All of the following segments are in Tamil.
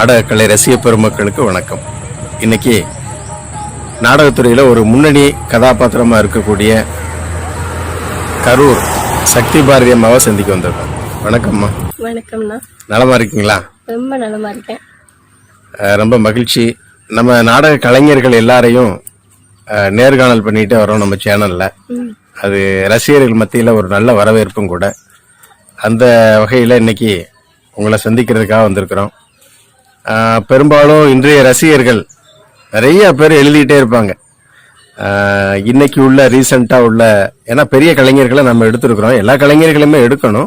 நாடகக்கலை ரசிக பெருமக்களுக்கு வணக்கம். இன்னைக்கு நாடகத்துறையில் ஒரு முன்னணி கதாபாத்திரமாக இருக்கக்கூடிய கரூர் சக்தி பாரதி அம்மாவை சந்திக்க வந்திருக்கோம். வணக்கம்மா. வணக்கம்ண்ணா. நலமா இருக்கீங்களா? ரொம்ப நலமா இருக்கேன். ரொம்ப மகிழ்ச்சி. நம்ம நாடக கலைஞர்கள் எல்லாரையும் நேர்காணல் பண்ணிட்டு வரோம் நம்ம சேனல்ல. அது ரசிகர்கள் மத்தியில் ஒரு நல்ல வரவேற்பும் கூட. அந்த வகையில் இன்னைக்கு உங்களை சந்திக்கிறதுக்காக வந்திருக்கிறோம். பெரும்பாலும் இன்றைய ரசிகர்கள் நிறைய பேர் எழுதிட்டே இருப்பாங்க. இன்னைக்கு உள்ள ரீசண்டாக உள்ள ஏன்னா பெரிய கலைஞர்களை நம்ம எடுத்துருக்குறோம். எல்லா கலைஞர்களுமே எடுக்கணும்.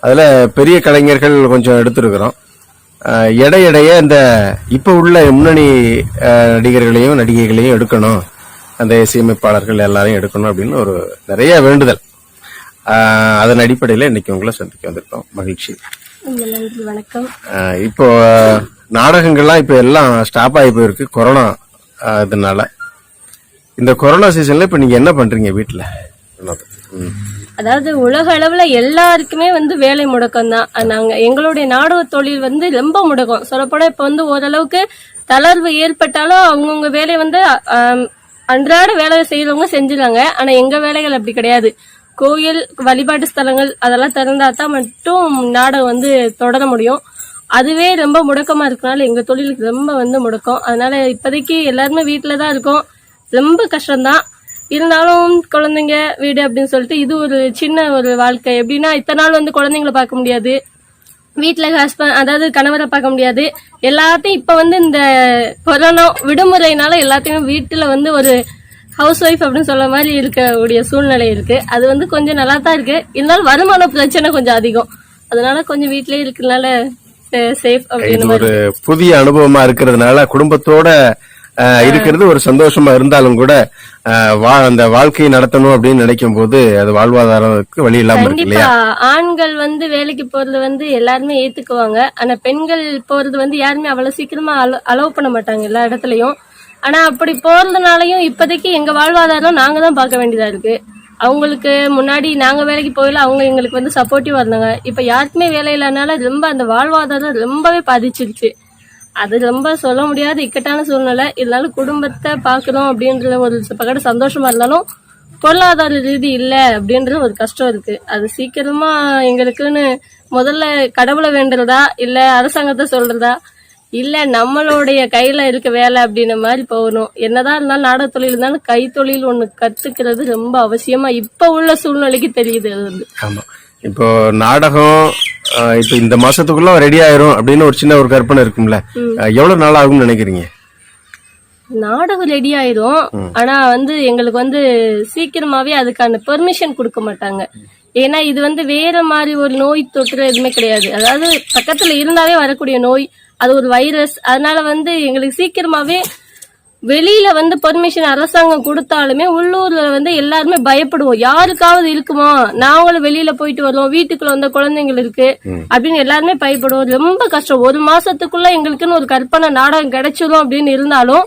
அதில் பெரிய கலைஞர்கள் கொஞ்சம் எடுத்திருக்கிறோம். ஆஹ் இடையிடைய இந்த இப்போ உள்ள முன்னணி நடிகர்களையும் நடிகைகளையும் எடுக்கணும். அந்த இசையமைப்பாளர்கள் எல்லாரையும் எடுக்கணும் அப்படின்னு ஒரு நிறைய வேண்டுதல். அதன் அடிப்படையில் இன்னைக்கு உங்களை சந்திக்க வந்திருக்கோம். மகிழ்ச்சி. வணக்கம். இப்போ நாடகங்கள்லாம் இப்போ எல்லாம் ஸ்டாப் ஆகி போயிருக்கு. கொரோனா இதனால. இந்த கொரோனா சீசன்ல இப்போ நீங்க என்ன பண்றீங்க வீட்டில் அதாவது உலக அளவுல எல்லாருக்குமே வந்து வேலை முடக்கம் தான். நாங்க எங்களுடைய நாடக தொழில் வந்து ரொம்ப முடக்கம். சொல்லப்போனா இப்ப வந்து ஓரளவுக்கு தளர்வு ஏற்பட்டாலும் அவங்கவுங்க வேலையை வந்து அன்றாட வேலை செய்யறவங்க செஞ்சுறாங்க. ஆனா எங்க வேலைகள் அப்படி கிடையாது. கோயில் வழிபாட்டு ஸ்தலங்கள் அதெல்லாம் திறந்தா தான் மட்டும் நாடகம் வந்து தொடர முடியும். அதுவே ரொம்ப முடக்கமாக இருக்கனால எங்கள் தொழிலுக்கு ரொம்ப வந்து முடக்கம். அதனால இப்போதைக்கு எல்லாருமே வீட்டில் தான் இருக்கோம். ரொம்ப கஷ்டம்தான். இருந்தாலும் குழந்தைங்க வீடு அப்படின்னு சொல்லிட்டு இது ஒரு சின்ன ஒரு வாழ்க்கை. எப்படின்னா இத்தனை நாள் வந்து குழந்தைங்கள பார்க்க முடியாது. வீட்டில் ஹஸ்பண்ட் அதாவது கணவரை பார்க்க முடியாது. எல்லாத்தையும் இப்போ வந்து இந்த கொரோனா விடுமுறையினால எல்லாத்தையும் வீட்டில் வந்து ஒரு ஹவுஸ் ஒய்ஃப் அப்படின்னு சொல்ல மாதிரி இருக்கக்கூடிய சூழ்நிலை இருக்கு. அது வந்து கொஞ்சம் நல்லா தான் இருக்கு. இருந்தாலும் வருமான பிரச்சனை கொஞ்சம் அதிகம். அதனால கொஞ்சம் வீட்லயே இருக்கறனால சேஃப் அப்படின்னு ஒரு புதிய அனுபவமா இருக்கிறதுனால குடும்பத்தோட இருக்கிறது ஒரு சந்தோஷமா இருந்தாலும் கூட வா அந்த வாழ்க்கையை நடத்தணும் அப்படின்னு நினைக்கும் போது அது வாழ்வாதாரத்துக்கு வழி இல்லாம இருக்கு கண்டிப்பா. இல்லையா? ஆண்கள் வந்து வேலைக்கு போறது வந்து எல்லாருமே ஏத்துக்குவாங்க. ஆனா பெண்கள் போறது வந்து யாருமே அவ்வளவு சீக்கிரமா அலோவ் பண்ண மாட்டாங்க எல்லா இடத்துலயும். ஆனா அப்படி போறதுனாலயும் இப்போதைக்கு எங்க வாழ்வாதாரம் நாங்க தான் பார்க்க வேண்டியதா இருக்கு. அவங்களுக்கு முன்னாடி நாங்க வேலைக்கு போயில அவங்க எங்களுக்கு வந்து சப்போர்ட்டிவா இருந்தாங்க. இப்ப யாருக்குமே வேலை இல்லைனால ரொம்ப அந்த வாழ்வாதாரம் ரொம்பவே பாதிச்சிருச்சு. அது ரொம்ப சொல்ல முடியாத இக்கட்டான சூழ்நிலை. இருந்தாலும் குடும்பத்தை பார்க்கணும் அப்படின்ற ஒரு பக்கத்து சந்தோஷமா இருந்தாலும் பொருளாதார ரீதி இல்லை அப்படின்றது ஒரு கஷ்டம் இருக்கு. அது சீக்கிரமா எங்களுக்குன்னு முதல்ல கடவுளை வேண்டுறதா இல்ல அரசாங்கத்தை சொல்றதா இல்ல நம்மளுடைய கையில இருக்க வேலை அப்படின்ன மாதிரி போகணும். என்னதான் இருந்தாலும் நாடக தொழில் இருந்தாலும் கைத்தொழில் ஒண்ணு கத்துக்கிறது ரொம்ப அவசியமா இப்ப உள்ள சூழ்நிலைக்கு தெரியுது அது வந்து. ஆமா. இப்போ நாடகம் இப்போ இந்த மாசத்துக்குள்ள ரெடி ஆயிரும் அப்படின்னு ஒரு சின்ன ஒரு கற்பனை இருக்கும்ல. எவ்வளவு நாள் ஆகும்னு நினைக்கிறீங்க? நாடகம் ரெடி ஆயிரும். ஆனா வந்து எங்களுக்கு வந்து சீக்கிரமாவே அதுக்கான பெர்மிஷன் கொடுக்க மாட்டாங்க. ஏன்னா இது வந்து வேற மாதிரி ஒரு நோய் தொற்று எதுவுமே கிடையாது. அதாவது பக்கத்துல இருந்தாலே வரக்கூடிய நோய் அது ஒரு வைரஸ் அதனால வந்து எங்களுக்கு சீக்கிரமாவே வெளியில வந்து பெர்மிஷன் அரசாங்கம் கொடுத்தாலுமே உள்ளூர்ல வந்து எல்லாருமே பயப்படுவோம். யாருக்காவது இருக்குமா? நாங்களும் வெளியில போயிட்டு வரோம் வீட்டுக்குள்ள வந்த குழந்தைங்கள் இருக்கு. அப்படின்னு எல்லாருமே பயப்படுவோம். ரொம்ப கஷ்டம். ஒரு மாசத்துக்குள்ள எங்களுக்குன்னு ஒரு கற்பனை நாடகம் கிடைச்சிரும் அப்படின்னு இருந்தாலும்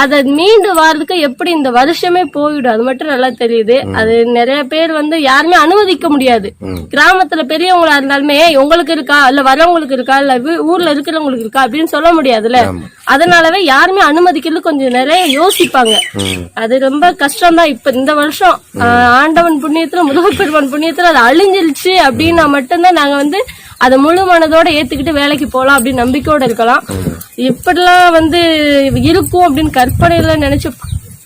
அதை மீண்டு வர்றதுக்கு எப்படி இந்த வருஷமே போயிடும்? அது மட்டும் நல்லா தெரியுது. அது நிறைய பேர் வந்து யாருமே அனுமதிக்க முடியாது. கிராமத்துல பெரியவங்களா இருந்தாலுமே "ஏய், உங்களுக்கு இருக்கா? இல்ல வரவங்களுக்கு இருக்கா? இல்ல ஊர்ல இருக்கிறவங்களுக்கு இருக்கா? அப்படின்னு சொல்ல முடியாதுல்ல. அதனாலவே யாருமே அனுமதிக்கிறது கொஞ்சம் நிறைய யோசிப்பாங்க. அது ரொம்ப கஷ்டம் தான் இப்ப இந்த வருஷம் ஆண்டவன் புண்ணியத்துல முருகப்பெருமான் புண்ணியத்துல அது அழிஞ்சிருச்சு அப்படின்னா மட்டும்தான் நாங்க வந்து அதை முழு மனதோட ஏத்துக்கிட்டு வேலைக்கு போலாம் அப்படின்னு நம்பிக்கையோட இருக்கலாம். இப்படிலாம் வந்து இருக்கும் அப்படின்னு கற்பனையில நினைச்சு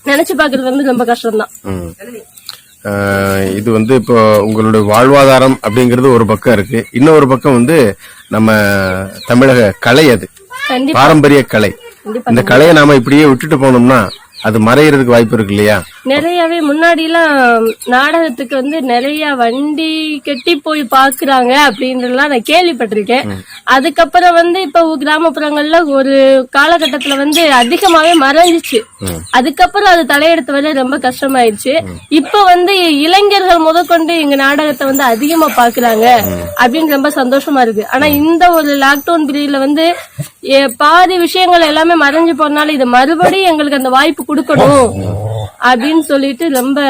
நினைச்சு பாக்குறது வந்து ரொம்ப கஷ்டம் தான் ம். ஆஹ் இது வந்து இப்போ உங்களுடைய வாழ்வாதாரம் அப்படிங்கிறது ஒரு பக்கம் இருக்கு. இன்னொரு பக்கம் வந்து நம்ம தமிழக கலை அது. பாரம்பரிய கலை. இந்த கலையை நாம இப்படியே விட்டுட்டு போனோம்னா அது மறையறதுக்கு வாய்ப்பு இருக்கு இல்லையா? நிறையவே முன்னாடி எல்லாம் நாடகத்துக்கு வந்து நிறைய வண்டி கட்டி போய் பாக்குறாங்க அப்படின்றதெல்லாம் நான் கேள்விப்பட்டிருக்கேன். அதுக்கப்புறம் வந்து இப்ப கிராமப்புறங்கள்ல ஒரு காலகட்டத்துல வந்து அதிகமாவே மறைஞ்சிச்சு. அதுக்கப்புறம் அது தலையெடுத்து வர ரொம்ப கஷ்டமாயிருச்சு. இப்ப வந்து இளைஞர்கள் முதற்கொண்டு எங்க நாடகத்தை வந்து அதிகமா பாக்குறாங்க அப்படின்னு ரொம்ப சந்தோஷமா இருக்கு. ஆனா இந்த ஒரு லாக்டவுன் பீரியட்ல வந்து பாதி விஷயங்கள் எல்லாமே மறைஞ்சு போறதுனால இது மறுபடியும் எங்களுக்கு அந்த வாய்ப்பு கொடுக்கணும். அப்படின்னு சொல்லிட்டு ரொம்ப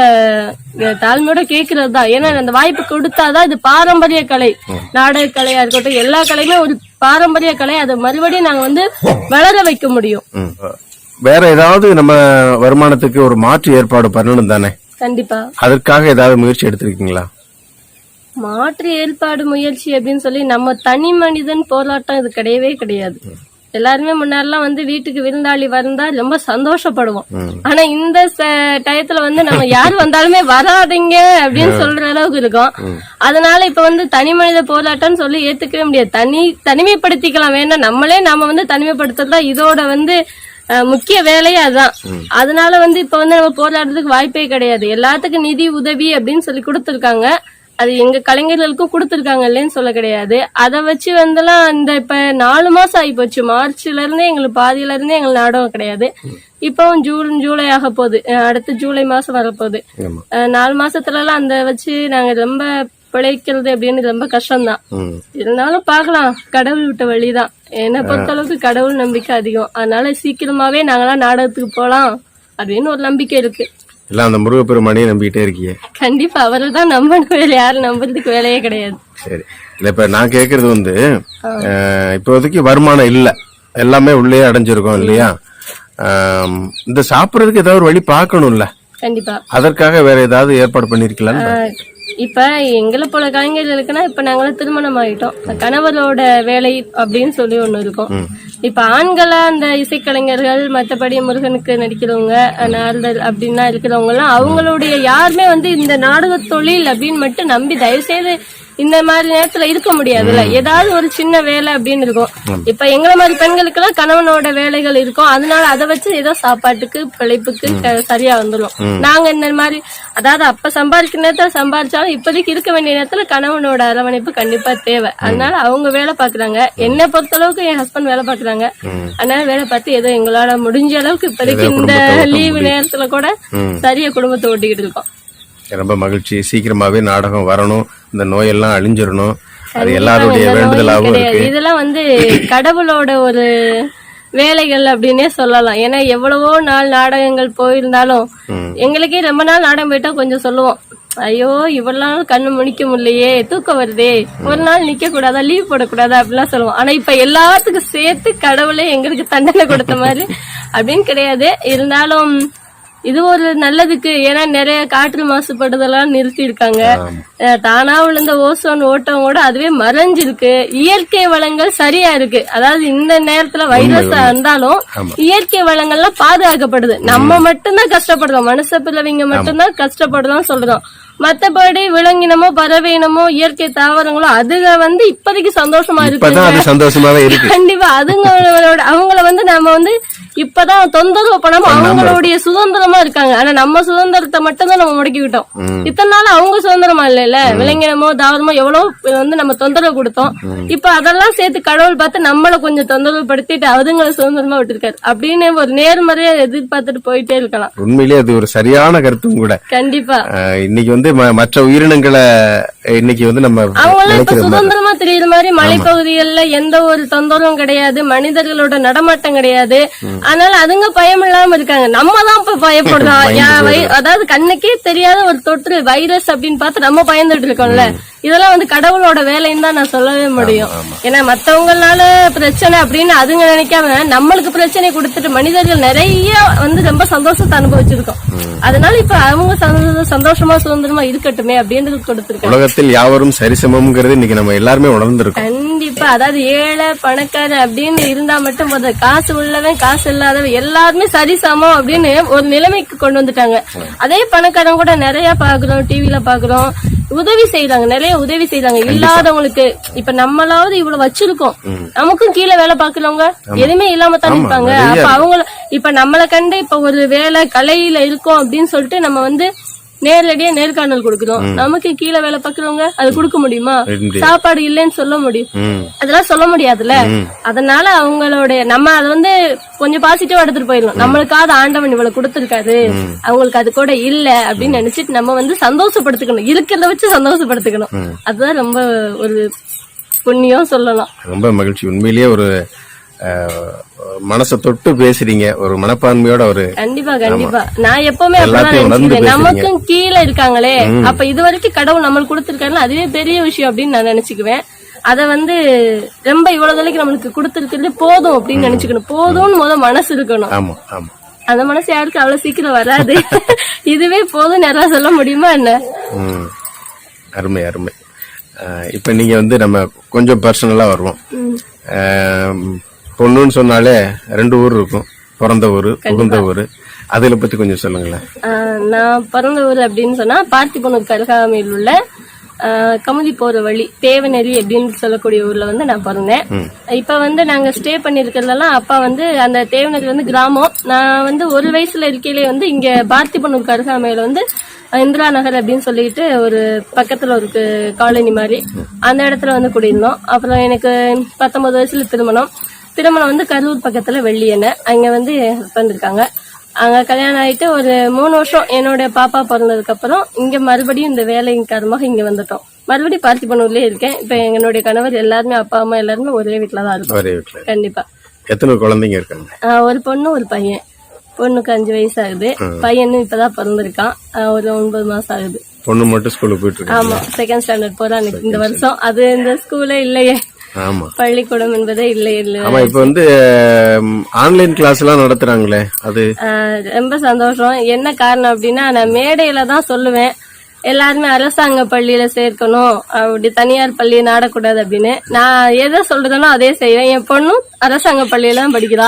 தாழ்மையோட கேக்குறது தான் ஏன்னா அந்த வாய்ப்பு கொடுத்தாதான் இது பாரம்பரிய கலை. நாடக கலையா இருக்கட்டும் எல்லா கலையுமே ஒரு பாரம்பரிய கலை. அதை மறுபடியும் நாங்க வந்து வளர வைக்க முடியும். வேற ஏதாவது நம்ம வருமானத்துக்கு ஒரு மாற்று ஏற்பாடு பண்ணணும் தானே? கண்டிப்பா. அதற்காக ஏதாவது முயற்சி எடுத்திருக்கீங்களா? மாற்று ஏற்பாடு முயற்சி அப்படின்னு சொல்லி நம்ம தனி மனிதன் போராட்டம் இது கிடையவே கிடையாது. எல்லாருமே முன்னாடிலாம் வந்து வீட்டுக்கு விருந்தாளி வந்தா ரொம்ப சந்தோஷப்படுவோம். ஆனா இந்த டயத்துல வந்து நம்ம யார் வந்தாலுமே வராதீங்க அப்படின்னு சொல்ற அளவுக்கு இருக்கும். அதனால இப்ப வந்து தனி மனித போராட்டம்னு சொல்லி ஏத்துக்கவே முடியாது. தனி தனிமைப்படுத்திக்கலாம். வேண்டாம் நம்மளே நாம வந்து தனிமைப்படுத்துறதா இதோட வந்து முக்கிய வேலையே அதான். அதனால வந்து இப்ப வந்து நம்ம போராடுறதுக்கு வாய்ப்பே கிடையாது. எல்லாத்துக்கும் நிதி உதவி அப்படின்னு சொல்லி கொடுத்துருக்காங்க. அது எங்க கலைஞர்களுக்கும் கொடுத்துருக்காங்க இல்லைன்னு சொல்ல கிடையாது. அதை வச்சு வந்துலாம் இந்த இப்ப நாலு மாசம் ஆகி போச்சு மார்ச்ல இருந்தே எங்களுக்கு பாதியில இருந்தே எங்களுக்கு நாடகம் கிடையாது. இப்பவும் ஜூன் ஜூலை ஆக போகுது. அடுத்து ஜூலை மாசம் வரப்போகுது நாலு மாசத்துல எல்லாம் அந்த வச்சு நாங்க ரொம்ப பிழைக்கிறது அப்படின்னு ரொம்ப கஷ்டம்தான். இருந்தாலும் பார்க்கலாம். கடவுள் விட்ட வழிதான். என்னை பொறுத்த அளவுக்கு கடவுள் நம்பிக்கை அதிகம். அதனால சீக்கிரமாவே நாங்களாம் நாடகத்துக்கு போலாம் அப்படின்னு ஒரு நம்பிக்கை இருக்கு. எல்லாம் அந்த முருகப்பெருமானையே நம்பிக்கிட்டே இருக்கீங்க. கண்டிப்பா அவரை தான் நம்பணும். வேலை யாரும் நம்புறதுக்கு வேலையே கிடையாது. சரி. இல்ல இப்ப நான் கேக்குறது வந்து இப்போதைக்கு வருமானம் இல்ல. எல்லாமே உள்ளே அடைஞ்சிருக்கோம் இல்லையா? இந்த சாப்பிடறதுக்கு ஏதாவது ஒரு வழி பார்க்கணும்ல? கண்டிப்பா. அதற்காக வேற ஏதாவது ஏற்பாடு பண்ணிருக்கலாம் இப்ப எங்களை போல கலைஞர்களுக்குன்னா இப்ப நாங்களும் திருமணம் ஆயிட்டோம் கணவரோட வேலை அப்படின்னு சொல்லி ஒண்ணு இருக்கும். இப்ப ஆண்களா அந்த இசைக்கலைஞர்கள் மத்தபடி முருகனுக்கு நடிக்கிறவங்க நாரதர் அப்படின்னா இருக்கிறவங்க எல்லாம் அவங்களுடைய யாருமே வந்து இந்த நாடக தொழில் அப்படின்னு மட்டும் நம்பி தயவு செய்து இந்த மாதிரி நேரத்துல இருக்க முடியாதுல்ல. ஏதாவது ஒரு சின்ன வேலை அப்படின்னு இருக்கும். இப்ப எங்களை மாதிரி பெண்களுக்கு எல்லாம் கணவனோட வேலைகள் இருக்கும். அதனால அதை வச்சு ஏதோ சாப்பாட்டுக்கு பிழைப்புக்கு சரியா வந்துடும் நாங்க இந்த மாதிரி அதாவது அப்ப சம்பாதிக்கிற நேரத்துல சம்பாதிச்சாலும் இப்போதைக்கு இருக்க வேண்டிய நேரத்துல கணவனோட அரவணைப்பு கண்டிப்பா தேவை. அதனால அவங்க வேலை பாக்குறாங்க என்னை பொறுத்த அளவுக்கு என் ஹஸ்பண்ட் வேலை பாக்குறாங்க அதனால வேலை பார்த்து ஏதோ எங்களால முடிஞ்ச அளவுக்கு இப்போதைக்கு இந்த லீவு நேரத்துல கூட சரியா குடும்பத்தை ஓட்டிக்கிட்டு இருக்கோம். ரொம்ப மகிழ்ச்சி. சீக்கிரமாவே நாடகம் வரணும். இந்த நோயெல்லாம் அழிஞ்சிரணும். அது எல்லாருடைய வேண்டுதலாகவும். இருக்கு. இதெல்லாம் வந்து கடவுளோட ஒரு வேலைகள் அப்படின்னே சொல்லலாம். ஏன்னா எவ்வளவோ நாள் நாடகங்கள் போயிருந்தாலும் எங்களுக்கே ரொம்ப நாள் நாடகம் போயிட்டா கொஞ்சம் சொல்லுவோம். ஐயோ இவ்வளவு நாள் கண்ணு முழிக்க முடியலையே தூக்கம் வருதே. ஒரு நாள் நிக்க கூடாதா லீவ் போடக்கூடாதா அப்படிலாம் சொல்லுவோம். ஆனா இப்ப எல்லாத்துக்கும் சேர்த்து கடவுளே எங்களுக்கு தண்டனை கொடுத்த மாதிரி அப்படின்னு கிடையாது. இருந்தாலும் இது ஒரு நல்லதுக்கு. ஏன்னா நிறைய காற்று மாசுபடுதெல்லாம் நிறுத்தி இருக்காங்க அஹ் தானா விழுந்த ஓசோன் ஓட்டம் கூட அதுவே மறைஞ்சிருக்கு. இயற்கை வளங்கள் சரியா இருக்கு. அதாவது இந்த நேரத்துல வைரஸ் வந்தாலும் இயற்கை வளங்கள்லாம் பாதுகாக்கப்படுது. நம்ம மட்டும்தான் கஷ்டப்படுறோம். மனுஷ பிறவிங்க மட்டும்தான் கஷ்டப்படுறோம் சொல்றோம். மத்தபடி விலங்கினமோ பறவையினமோ இயற்கை தாவரங்களோ அதுக வந்து இப்போதைக்கு சந்தோஷமா இருக்கு சந்தோஷமாவே இருக்கு. கண்டிப்பா அதுங்களோட அவங்கள வந்து நம்ம வந்து இப்பதான் தொந்தரவு பண்ணாம அவங்களுடைய சுதந்திரமா இருக்காங்க. ஆனா நம்ம சுதந்திரத்தை மட்டும் தான் நம்ம முடக்கிக்கிட்டோம். இத்தனை நாள் அவங்க சுதந்திரமா இல்லைல்ல விலங்கினமோ தாவரமோ எவ்வளவு வந்து நம்ம தொந்தரவு கொடுத்தோம். இப்ப அதெல்லாம் சேர்த்து கடவுள் பார்த்து நம்மள கொஞ்சம் தொந்தரவு படுத்திட்டு அதுங்களை சுதந்திரமா விட்டுருக்காரு. அப்படின்னு ஒரு நேர்மறையா எதிர்பார்த்துட்டு போயிட்டே இருக்கலாம். உண்மையிலேயே அது ஒரு சரியான கருத்தும் கூட. கண்டிப்பா. இன்னைக்கு வந்து ம- மற்ற உயிரினங்களை இன்னைக்கு வந்து நம்ம அவங்க எல்லாம் இப்ப நினைக்கிற மாதிரி சுதந்திரமா தெரியுற மாதிரி மலைப்பகுதிகள்ல எந்த ஒரு தொந்தரவும் கிடையாது மனிதர்களோட நடமாட்டம் கிடையாது. அதனால அதுங்க பயம் இல்லாம இருக்காங்க. நம்ம தான் இப்ப பயப்படுறோம். அதாவது கண்ணுக்கே தெரியாத ஒரு தொற்று வைரஸ் அப்படின்னு பார்த்து நம்ம பயந்துட்டு இருக்கோம்ல. இதெல்லாம் வந்து கடவுளோட வேலைன்னு தான் நான் சொல்லவே முடியும். ஏன்னா மத்தவங்களால பிரச்சனை அப்படின்னு அதுங்க நினைக்காம நம்மளுக்கு பிரச்சனை கொடுத்துட்டு மனிதர்கள் நிறைய வந்து ரொம்ப சந்தோஷத்தை அனுபவிச்சிருக்கோம். அதனால இப்ப அவங்க சந்தோ- சந்தோஷமா சுதந்திரமா இருக்கட்டுமே அப்படின்றது கொடுத்துருக்காங்க. உலகத்தில் யாவரும் சரிசமம்ங்கிறது இன்னைக்கு நம்ம எல்லாருமே உணர்ந்திருக்கோம். கண்டிப்பா அதாவது ஏழை பணக்காரன் அப்படின்னு இருந்தா மட்டும் போதும். காசு உள்ளவன் காசு இல்லாதவன் எல்லாருமே சரிசமம் அப்படின்னு ஒரு நிலைமைக்கு கொண்டு வந்துட்டாங்க. அதே பணக்காரன் கூட நிறைய பாக்குறோம் டிவில பாக்குறோம் உதவி செய்யறாங்க நிறைய உதவி செய்யறாங்க இல்லாதவங்களுக்கு இப்ப நம்மளாவது இவ்வளவு வச்சிருக்கோம். நமக்கும் கீழே வேலை பாக்குறவங்க எதுவுமே இல்லாம தானே இருப்பாங்க அப்ப அவங்கள இப்ப நம்மளை கண்டு இப்ப ஒரு வேலை கலையில இருக்கோம் அப்படின்னு சொல்லிட்டு நம்ம வந்து நேரடியா நேர்காணல் கொடுக்குறோம் நமக்கு கீழே வேலை பாக்குறவங்க அது கொடுக்க முடியுமா. சாப்பாடு இல்லைன்னு சொல்ல முடியும். அதெல்லாம் சொல்ல முடியாதுல்ல? அதனால அவங்களுடைய நம்ம அதை வந்து கொஞ்சம் பாசிட்டிவா எடுத்துட்டு போயிடலாம் நம்மளுக்காவது ஆண்டவன் இவ்வளவு கொடுத்திருக்காரு. அவங்களுக்கு அது கூட இல்ல அப்படின்னு நினைச்சிட்டு நம்ம வந்து சந்தோஷப்படுத்திக்கணும். இருக்கிறத வச்சு சந்தோஷப்படுத்திக்கணும். அதுதான் ரொம்ப ஒரு புண்ணியம் சொல்லலாம். ரொம்ப மகிழ்ச்சி. உண்மையிலேயே ஒரு மனசை தொட்டு பேசுறீங்க. ஒரு மனப்பான்மையோட ஒரு கண்டிப்பா கண்டிப்பா. நான் எப்பவுமே அப்படிதான். நமக்கும் கீழே இருக்காங்களே. அப்ப இது வரைக்கும் கடவுள் நம்மளுக்கு கொடுத்திருக்காருல அதுவே பெரிய விஷயம் அப்படின்னு நான் நினைச்சுக்குவேன். அத வந்து ரொம்ப இவ்வளவு தொலைக்கு நம்மளுக்கு கொடுத்துருக்கிறது போதும் அப்படின்னு நினைச்சுக்கணும். போதும்னு முத மனசு இருக்கணும். ஆமா ஆமா. அந்த மனசு யாருக்கு அவ்வளவு சீக்கிரம் வராது. இதுவே போதும் யாராவது சொல்ல முடியுமா என்ன? அருமை அருமை. இப்ப நீங்க வந்து நம்ம கொஞ்சம் பர்சனலா வருவோம். பொண்ணுன்னு சொன்னாலே ரெண்டு ஊர் இருக்கும். பிறந்த ஊர் புகுந்த ஊர். அதுல பத்தி கொஞ்சம் சொல்லுங்களேன். நான் பிறந்த ஊர் அப்படின்னு சொன்னா பார்த்திபனூர் கருகாமையில் உள்ள கமுதி போற வழி தேவநெறி அப்படின்னு சொல்லக்கூடிய ஊர்ல வந்து நான் பிறந்தேன். இப்ப வந்து நாங்க ஸ்டே பண்ணிருக்கிறதெல்லாம் அப்பா வந்து அந்த தேவநெறி வந்து கிராமம். நான் வந்து ஒரு வயசுல இருக்கையிலே வந்து இங்க பார்த்திபனூர் கருகாமையில வந்து இந்திரா நகர் அப்படின்னு சொல்லிட்டு ஒரு பக்கத்துல ஒரு காலனி மாதிரி அந்த இடத்துல வந்து குடியிருந்தோம். அப்புறம் எனக்கு பத்தொன்பது வயசுல திருமணம். திருமணம் வந்து கரூர் பக்கத்துல வெள்ளியண்ணை அங்க வந்து என் ஹஸ்பண்ட் இருக்காங்க. அங்க கல்யாணம் ஆயிட்டு ஒரு மூணு வருஷம் என்னோட பாப்பா பிறந்ததுக்கு அப்புறம் இங்க மறுபடியும் இந்த வேலையின் காரணமாக இங்க வந்துட்டோம். மறுபடியும் பார்த்திபனூர்லயே இருக்கேன். இப்ப என்னுடைய கணவர் எல்லாருமே அப்பா அம்மா எல்லாருமே ஒரே வீட்டுல தான் இருக்கோம். கண்டிப்பா. எத்தனை குழந்தைங்க இருக்காங்க? ஒரு பொண்ணு ஒரு பையன். பொண்ணுக்கு அஞ்சு வயசு ஆகுது பையனும் இப்பதான் பிறந்திருக்கான். ஒரு ஒன்பது மாசம் ஆகுது. பொண்ணு மட்டும் ஸ்கூலுக்கு போயிட்டு ஆமா செகண்ட் ஸ்டாண்டர்ட் போறான் இந்த வருஷம். அது இந்த ஸ்கூலே இல்லையே. பள்ளிக்கூடம் என்பதே இல்லை இல்லை. ஆமா இப்ப வந்து ஆன்லைன் கிளாஸ் எல்லாம் நடத்துறாங்களே அது? ரொம்ப சந்தோஷம். என்ன காரணம் அப்படின்னா நான் மேடையில தான் சொல்லுவேன். எல்லாருமே அரசாங்க பள்ளியில சேர்க்கணும். அப்படி தனியார் பள்ளியை நாடக்கூடாது அப்படின்னு. நான் எதை சொல்றதுனோ அதே செய்வேன். என் பொண்ணும் அரசாங்க பள்ளியில தான் படிக்கிறா.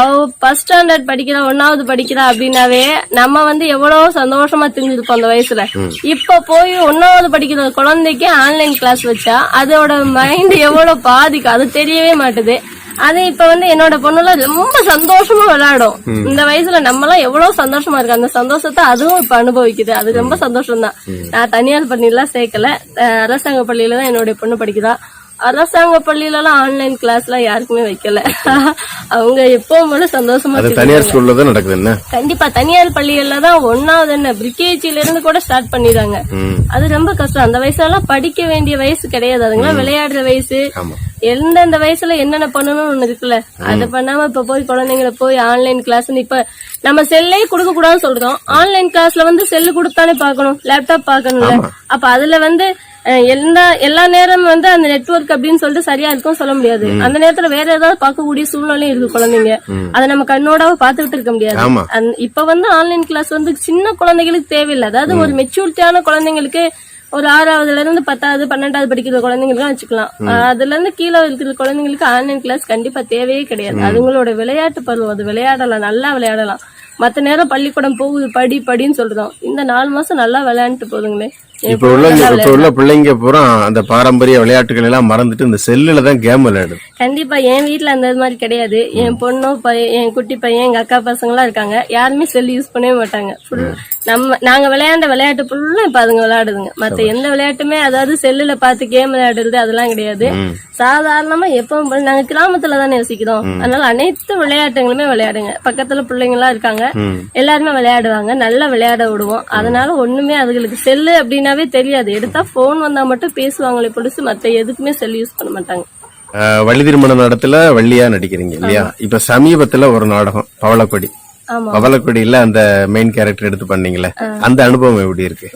அவ ஃபர்ஸ்ட் ஸ்டாண்டர்ட் படிக்கிறா ஒன்னாவது படிக்கிறா அப்படின்னாவே நம்ம வந்து எவ்வளவு சந்தோஷமா தெரிஞ்சிருப்போம் அந்த வயசுல. இப்ப போய் ஒன்னாவது படிக்கிற குழந்தைக்கு ஆன்லைன் கிளாஸ் வச்சா அதோட மைண்ட் எவ்வளவு பாதிக்கும். அது தெரியவே மாட்டுது. அது இப்ப வந்து என்னோட பொண்ணுலாம் ரொம்ப சந்தோஷமா விளையாடும். இந்த வயசுல நம்மலாம் எவ்வளவு சந்தோஷமா இருக்கு. அந்த சந்தோஷத்தை அதுவும் இப்ப அனுபவிக்குது. அது ரொம்ப சந்தோஷம் தான் நான் தனியார் பள்ளியெல்லாம் சேர்க்கல. அரசாங்க பள்ளியில தான் என்னுடைய பொண்ணு படிக்கிறா அரசாங்க பள்ளியில எல்லாம் ஆன்லைன் கிளாஸ் எல்லாம் யாருக்குமே வைக்கல. அவங்க எப்பவும் போல சந்தோஷமா. தனியார் ஸ்கூல்ல தான் நடக்குது என்ன? கண்டிப்பா தனியார் பள்ளிகள்ல தான் ஒன்னாவது என்ன பிரிகேஜில இருந்து கூட ஸ்டார்ட் பண்ணிடுறாங்க. அது ரொம்ப கஷ்டம். அந்த வயசுல எல்லாம் படிக்க வேண்டிய வயசு கிடையாது. அதுங்களாம் விளையாடுற வயசு. எந்தெந்த வயசுல என்னென்ன பண்ணணும்னு ஒண்ணு இருக்குல்ல. அதை பண்ணாம இப்ப போய் குழந்தைங்களை போய் ஆன்லைன் கிளாஸ் இப்ப நம்ம செல்லே கொடுக்க கூடாதுன்னு சொல்றோம் ஆன்லைன் கிளாஸ்ல வந்து செல்லு கொடுத்தானே பார்க்கணும். லேப்டாப் பார்க்கணும்ல. அப்ப அதுல வந்து எல்லா எல்லா நேரம் வந்து அந்த நெட்வொர்க் அப்படின்னு சொல்லிட்டு சரியா இருக்கும் சொல்ல முடியாது. அந்த நேரத்துல வேற ஏதாவது பார்க்கக்கூடிய சூழ்நிலையும் இருக்கு குழந்தைங்க. அதை நம்ம கண்ணோட பாத்துக்கிட்டு இருக்க முடியாது. இப்ப வந்து ஆன்லைன் கிளாஸ் வந்து சின்ன குழந்தைகளுக்கு தேவையில்லை. அதாவது ஒரு மெச்சூரிட்டியான குழந்தைங்களுக்கு ஒரு ஆறாவதுல இருந்து பத்தாவது பன்னெண்டாவது படிக்கிற குழந்தைங்களுக்கு வச்சுக்கலாம். அதுல இருந்து கீழே இருக்கிற குழந்தைங்களுக்கு ஆன்லைன் கிளாஸ் கண்டிப்பா தேவையே கிடையாது. அதுங்களோட விளையாட்டு பருவம் அது விளையாடலாம் நல்லா விளையாடலாம். மத்த நேரம் பள்ளிக்கூடம் போகுது படி படின்னு சொல்றோம். இந்த நாலு மாசம் நல்லா விளையாண்டுட்டு போதுங்களே. இப்ப உள்ள இப்ப உள்ள பிள்ளைங்க பூரா அந்த பாரம்பரிய விளையாட்டுகள் எல்லாம் மறந்துட்டு இந்த செல்லுல தான் கேம் விளையாடுது. கண்டிப்பா என் வீட்ல அந்த மாதிரி கிடையாது. என் பொண்ணும் என் குட்டி பையன் எங்க அக்கா பசங்க எல்லாம் இருக்காங்க. யாருமே செல் யூஸ் பண்ணவே மாட்டாங்க. நம்ம நாங்க விளையாண்ட விளையாட்டு ஃபுல்லா இப்ப அதுங்க விளையாடுதுங்க. மத்த எந்த விளையாட்டுமே அதாவது செல்லுல பார்த்து கேம் விளையாடுறது அதெல்லாம் கிடையாது. சாதாரணமா எப்பவும் போல நாங்க கிராமத்துல தானே வசிக்கிறோம். அதனால அனைத்து விளையாட்டுங்களுமே விளையாடுங்க. பக்கத்துல பிள்ளைங்க எல்லாம் இருக்காங்க. எல்லாருமே விளையாடுவாங்க. நல்லா விளையாட விடுவோம். அதனால ஒண்ணுமே அதுகளுக்கு செல்லு அப்படின்னாவே தெரியாது. எடுத்தா போன் வந்தா மட்டும் பேசுவாங்களே பொழுது மத்த எதுக்குமே செல் யூஸ் பண்ண மாட்டாங்க. வள்ளி திருமண நடத்துல வள்ளியா நடிக்கிறீங்க இல்லையா? இப்ப சமீபத்துல ஒரு நாடகம் பவளக்கொடி. பவளக்கொடியில அந்த மெயின் கேரக்டர் எடுத்து பண்ணீங்களே அந்த அனுபவம் எப்படி இருக்கு?